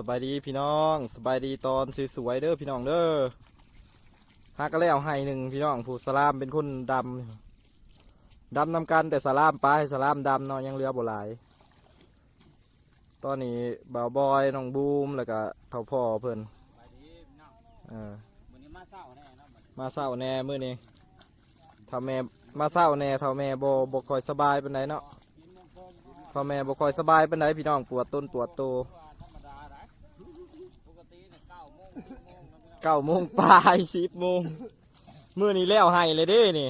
สบายดีพี่น้องสบายดีตอนสวยๆเด้อพี่น้องเด้อฮักก็แล้วให้หนึ่งพี่น้องผู้สลามเป็นคนดำดำนำกันแต่สลามปลาให้สลามดำเนาะยังเหลือบ่หลาย ตอนนี้บ่าวบอยน้องบูมแล้วก็เท่าพ่อเพิ่นไปดีพี่น้องเออวันนี้มาเศร้าแน่เนาะบัดนี้มาเศร้าแน่มื้อนี้เท่าแม่มาเศร้าแน่เท่าแม่บ่บ่ค่อยสบายปานใดเนาะกินมงคลก็เท่าแม่บ่ค่อยสบายปานใดพี่น้องปวดต้นปวดโตว เก้าโมงปลายสิบโมงมื้อนี้แล้วให้เลยเด้นี่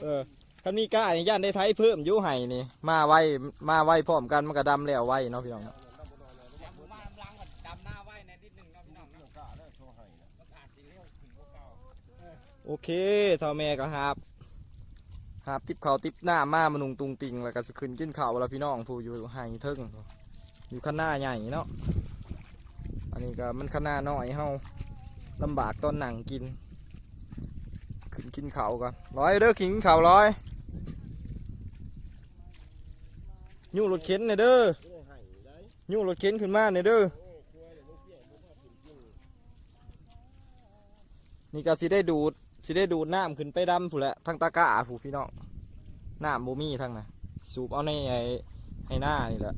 เออคันนี้กล้านี่ย่านได้ไทยเพิ่มยุให้นี่ มาไวมาไวพร้อมกันมันก็ดำแล้วไวเนาะพี่น้องเนาะแถมผมมาลำลังก็ดำหน้าไว้ในนิดหนึงเนาะพี่น้องโอเคเท่าแม่ก็หาบหาบติบเขาติบหน้ามามานุงตุงติงแล้วก็สิขึ้นกินเขาวแล้วพี่น้องผู้อยู่ให้เทิงอยู่ข้างหน้าใหญ่เนาะ นี้ก็มันข้างหน้อยเฮาลำบากตอนหนังกิน ขึ้นกินเขาก่อนร้อยเด้อกินข้าวร้อยยู่รถเข็นเนี่ยเด้อยู่รถเข็นขึ้นมาเนี่ยเด้อนี่ก็สิได้ดูดสิได้ดูดน้ำขึ้นไปดำผู้นแหละทั้งตะก้าผู้พี่น้องน้ำบ่มีทั้งนะสูบเอาในไอ้ให้หน้านี่แหละ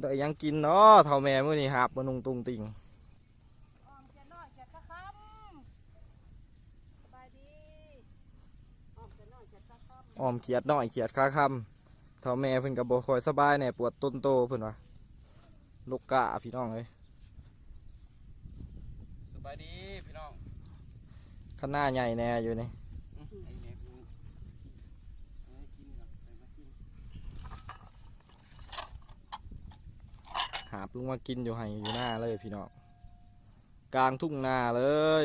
ได้หยังกินเนาะเท่าแม่มื้อนี้หาบมานุงตุงติงออมจะน้อยจะตะคำสบายดีออมจะน้อยจะตะคำอ้อมเขียดน้อยเขียดคาคำเท่าแม่เพิ่นก็บ่ค่อยสบายแหน่ปวดต้นโตเพิ่นว่าลูกกะพี่น้องเอ้ยสบายดีพี่น้องข้างหน้าใหญ่แน่อยู่นี่ อื้อไอ้แม่กูเอาให้กินก่อนไปมากิน หาบ ลุงมากินอยู่ให้อยู่หน้าเลยพี่น้องกลางทุ่งนาเลย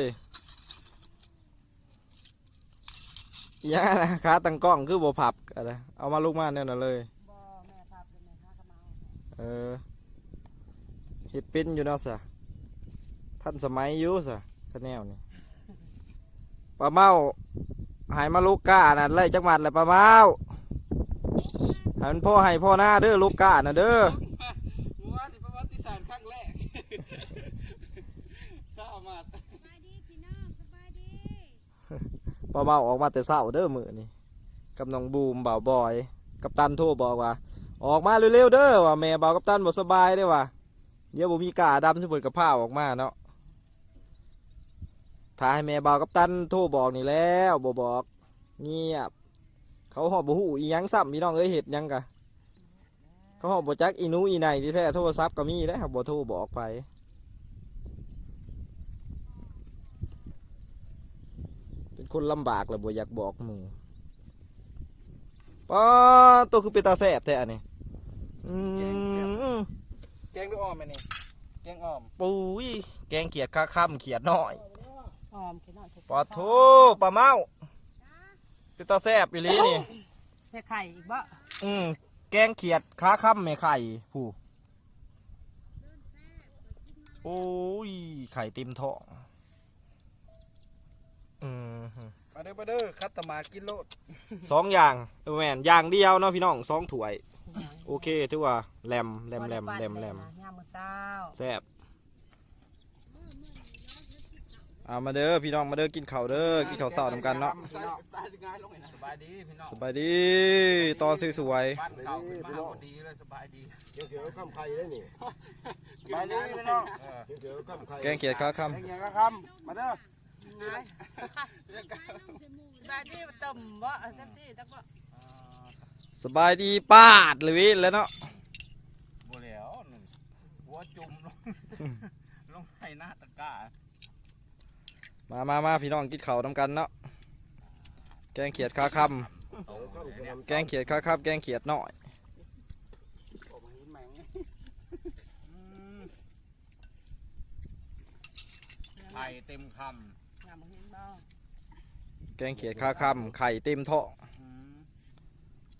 ย่านะขาตั้งกล้องคือบ่พับอะไรเอามาลูกมาเนี่ยน่ะเลยเออเฮ็ดเป็นอยู่เนาะสะท่านสมัยอยู่สะคะแนวนี่ปลาเมาหายมาลูกกาน่ะไล่จักหมัดแหละปลาเมาใหายมันพ่อให้พ่อหน้าเด้อลูกกาน่ะเด้อ ว่าที่ประวัติศาสตร์ครั้งแรก เศร้ามาก สบายดีพี่น้องสบายดี ปลาเมาออกมาแต่เช้าเด้อมือนี่กับน้องบูมบ่าวบอย กัปตันโทรบอกว่า ออกมาเร็วๆเด้อว่าแม่บ่าวกัปตันบ่สบายเด้อว่าเดี๋ยวบ่มีกาดำสิเพิ่นกับผ้าออกมาเนาะถ้าให้แม่บ่าวกัปตันโทรบอกนี่แล้วบ่บอกเงียบ เขาหอบบ่ฮู้อีหยังซ้ำพี่น้องเอ้ยเฮ็ดหยังกะเขาหอบบ่จักอีนูอีไหนที่แท้โทรศัพท์ก็มีได้อครับบ่โทรบอกไป เป็นคนลำบากแล้วบ่อยากบอกหมู่ป้าตัวคือเป็นตาแสบแท้อันนี้อืมแกงด้วยอ้อมไหมนี่แกงอ้อมปุ้ยแกงเขียดข้าค่ำเขียดน้อยออมจะน้อยจะปลาโทปลาเมาเป็นตาแสบอีหลีนี่แม่ไข่อีกบ่อืมแกงเขียดขาค่ำแม่ไข่ผู้โอ้ยไข่เต็มท้อง อืมมาเด้อมาเด้อคัตตามากินโลดสองอย่างเออแม่นอย่างเดียวเนาะพี่น้องสองถ้วย โอเคถือว่าแรมแรมแรมแรมแรมยามมื้อเช้าแซ่บเอามาเด้อพี่น้องมาเด้อกินข้าวเด้อกินข้าวเสาร์นำกันเนาะตายตายง่ายลงเลยนะสบายดีพี่น้องสบายดีตอนสวยบ้านเก่าขึ้นมาพอดีเลยสบายดีเดี๋ยวเดี๋ยวข้ามไข่ได้นี่สบายดีพี่น้องเดี๋ยวเดี๋ยวข้ามไข่ๆแกงเขียดข้าค่แกงเงี้ยก็คำมาเด้อ สบายดีต่มบ่จังซี่จักบ่ำสบายดีปาดเลยวิแล้วเนาะบัวเหลวหนึ่งหัวจุ่มลงลงให้หน้าตะกร้ามามามาพี่น้องกินข้าวนำกันเนาะแกงเขียดข้าค่ข้ามจะทำแกงเขียดข้าค่ำแกงเขียดน้อยออกมาเห็นแมงอืมไข่เต็มคยามมื้อเห็นบ่ แกงเขียดข้าค่ำไข่เต็มท้องำอืม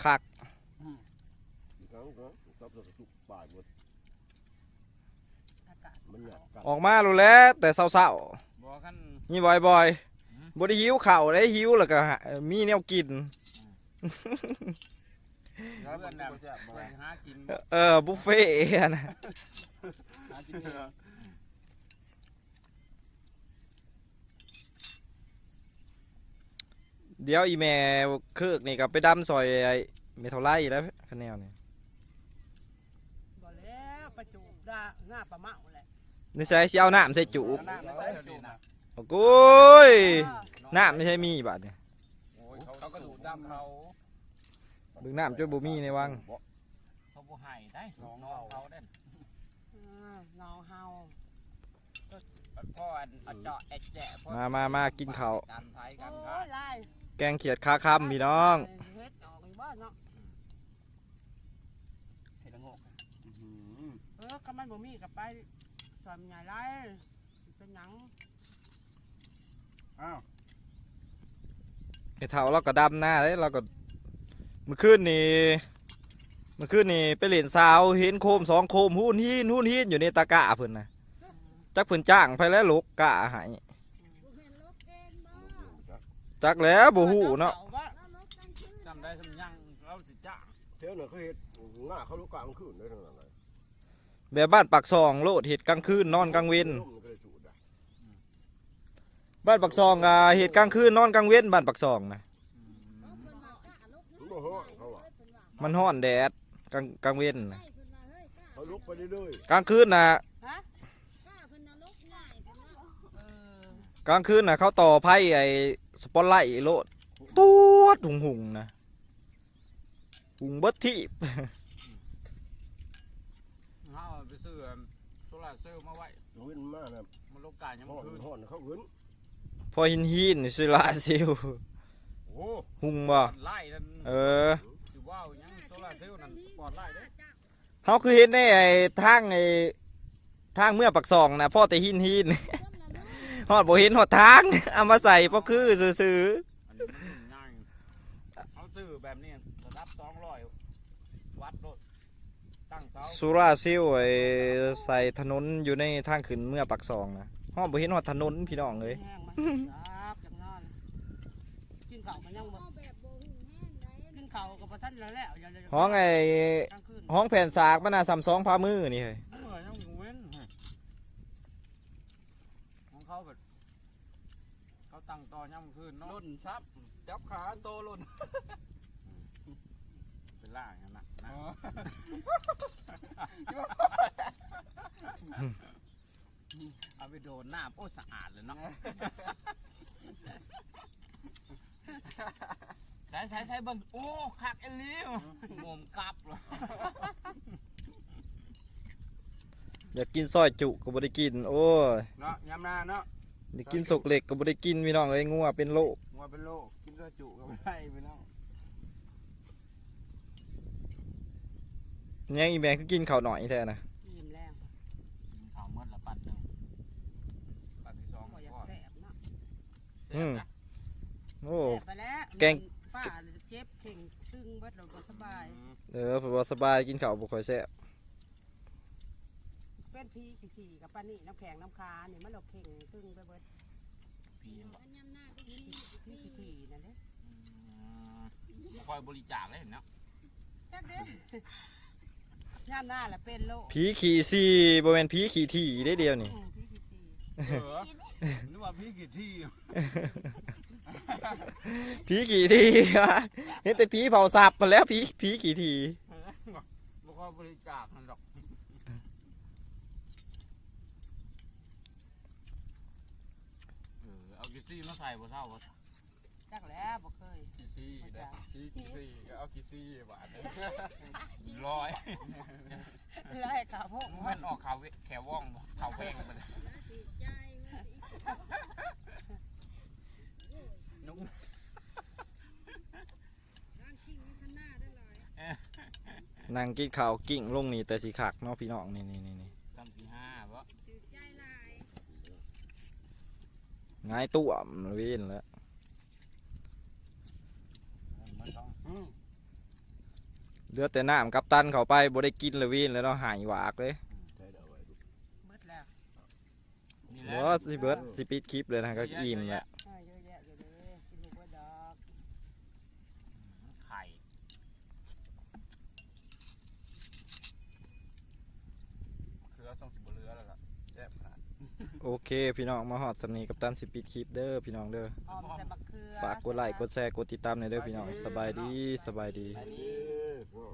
คักำอีกครั้งก็ครับเราจุกป่ายหมดอากาศมันเนี่ยกัดออกมารู้แล้วแต่เศร้าบอกกันๆนี่บ่อยอืบ่ได้หิวข้าวได้หิวแล้วก็หามีแนวกิน เพื่อนน่ะเพื่อนหากินเออบุฟเฟ่ต์อะนะ หากินเอง เดี๋ยวอีแม่เคิกนี่ก็ไปดำซอยไอ้เมทัลไลแล้วคะแนนนี่บ่แล้วประจูบดาหน้าประเมาแหละนี่ใส่สิเอาน้ำใส่จุบน้ำไม่ใส่เดี๋ยวนี้นะโอ้โก้ยเออน้ำไม่ใช่มีบาดเนี่ยโอ้ยเขาเขาก็ดูดดำเขาเบิ่งน้ำจนบ่มีในวังเขาบ่ให้ได้น้องเขาได้เออน้องเฮาพ่ออันอันเจาะแอะแจะพ่อมามามากินข้าวการไทยโอ้การค้ายลาย แกงเขียดคาคำพี่น้อง เฮ็ดออกอีบ่เนาะเห็ดละโงกเออก็มันบ่มีก็ไปสอนใหญ่ไรเป็นหยังอ้าวไอ้เท่าเราก็ดำหน้าเลยเราก็เมื่อคืนนี่เมื่อคืนนี่ไปเล่นสาวเห็นโคมสองโคมหุ่นหินหุ่นหินอยู่ในตะกร้าเพิ่นนะจักเพิ่นจ้างไปแล้วลกกะใหาย จักแล้วบ่ฮู้เนาะอว่จำได้สำยังเราสิจ้างเท่านั้นเขาเห็ดง่าเขาลูกกลางคืนได้ทั้งนั้นเลยแบบบ้านปักซองโลดเห็ดกลางคืนนอนกลางเว้นร่มมันก็เลยสูดอะบ้านปักซองอะเห็ดกลางคืนนอนกลางเว้นบ้านปักซองนะมันบ่ฮ้อนเขาอะมันฮ้อนแดดกลางกลางเว้นนะเขาลุกไปเรื่อยกลางคืนน่ะฮะเออกลางคืนน่ะเขาต่อไพ่ไอ้ สปอตไลท์โลดตูดหุงหุงๆนะหุงเบิดที่เขาไปซื้อโซลาร์เซลล์มาไว้ๆเว้นมากนะมันลงกายยังฮ้อนคืนฮ้อนเขาเว้นพอหินหินสิลาซิลโอ้หุงบ่ไล่นั่นเออสิว้าวยังโซลาร์เซลล์นั่นปอดไล่เด้เฮาคือเห็นในไอ้ทางไอ้ทางเมื่อปักซองนะพ่อแต่หินหิน ฮอดบ่เห็นฮอดทางเอามาใส่พอคือซื่ออันนี้มันง่ายเขาซื้อแบบนี้ระดับ200วัตต์โลดตั้งเสาๆสุราซิลไอ้ใส่ถนนอยู่ในทางขึ้นเมื่อปักซองนะฮอดบ่เห็นฮอดถนนพี่น้องเอ้ยแห้งมันครับจังนอนกินข้าวมันยังบ่กินข้าวกับบ่ทันแล้วแล้วอย่าเลยห้องไอ้ กลางคืนห้องแผ่นสากมันน่ะซ้ำสองพามือนี่เฮ้ย เมื่อยยังเว้นของเขาแบบเขา ตั้งต่อย่ำคืนเนาะล่นซับจับขาโตล่นเป็นล่างอย่างนั้นนะเอาไปโดนหน้าโอ้สะอาดเลยเนาะใช้ใช้ใช้เบิ่งโอ้คักเอลิวงมกลับเลยอยากกินซอยจุก็บ่ได้กิน โอ้ยเนาะยำนาเนาะ อยากกินสกเหล็กก็บ่ได้กินพี่น้องเอ้ยงัวเป็นโรคว่าเป็นโรคกินกระจุก็ไม่ได้พี่น้องยังอีแม่คือกินข้าวหน่อยแท้นะอิ่มแล้วกินข้าวเมื่อละปัดหนึ่งปัดที่สองก็อยากก่อนแซ่บเนาะเสร็จนะโอ้แซ่บไปแล้วแกง ป้าเจ็บเข่งตึงเบิดเราก็สบาย เออเพราะว่าสบายกินข้าวบ่ค่อยแซ่บเป็ นพีขี้ฉี่กับปานนี่น้ำแข็งน้ำคานี่มันเราเข่งตึงไปเบิดพี่บอกพี่ขี้ฉี่นั่นเด้อืมคอยบริจาคเลยเนาะจักเด้ย่ามหน้าละเป็นโรคผีขี่ซี่บ่แม่นผีขี่ถี่ได้เดียวนี่อืมพี่ขี้ฉี่เออนึกว่าพี่กี่ที่ผีขี่ที่วะเห็นแต่ผีเผาสับมาแล้วผีผีขี่ที่บ่คอยบริจาคมันหรอกเออเอากี่ ซี่มาใส่บ่เท่าบ่จักแล้วบ่เคยกี่ซี่ได้ซี่กี่ซี่ก็เอากี่ซี่บาทร้อยแล้วให้ข้าวพวกมันออกขาวเวแขวว่องบ่ขาวแพงไปเลยนุ่งนั่งกินข้าวกิ่งลงนี่แต่สิคักเนาะพี่น้องนี่นี่นี่นี่ สามสี่ห้าบ่ งายตัวมเว้นแล้วมันต้องอืมเหลือแต่น้ำกับตันเข้าไปบ่ได้กินเลยเว้นแล้วเนาะหายหวากเลยใช่เดี๋ยวไว้ดูเบิดแล้วนี่แหบ่ละสิเบิดสิปิดคลิปเลยนะก็อิ่มแล้วเออเยอะแยะเยอะ โอเค พี่น้องมาหอดสำนีกับตันสิปิดคลิปเด้อพี่น้องเด้อออมใส่บักเขือฝากกดไลค์กดแชร์กดติดตามในอยเด้อพี่น้องสบายดีสบายดีเอ้ยพ่อ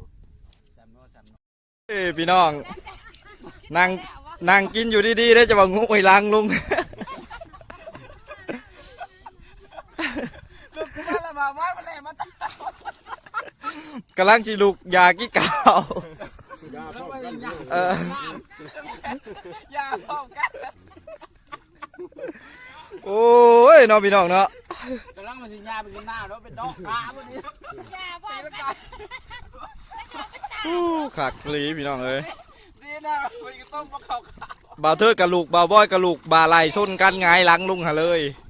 สามโนสามโนเอ้ยพี่น้องนั่งนั่งกินอยู่ดีๆได้จะบอกงูไอ้ลังลุง ลูกกูมาละมาไว้มาเลยมาตากำลังจิลุกยากี้เก่า ยาพ่อกันยาเอออย่าพร้อมกัน โอ้ยน้องพี่น้องเนาะกำลังมาสิญาเป็นหน้าแล้วเป็นดอกขาพอดีอย่าพร้อมกันอู้ขักหลีพี่น้องเอ้ยดีนะมันก็ต้องมาเข้าขาบ่าวเธอกะลูกบ่าวบอยกะลูกบ่าไหลส้นกันหงายหลังลุงหาเลยเ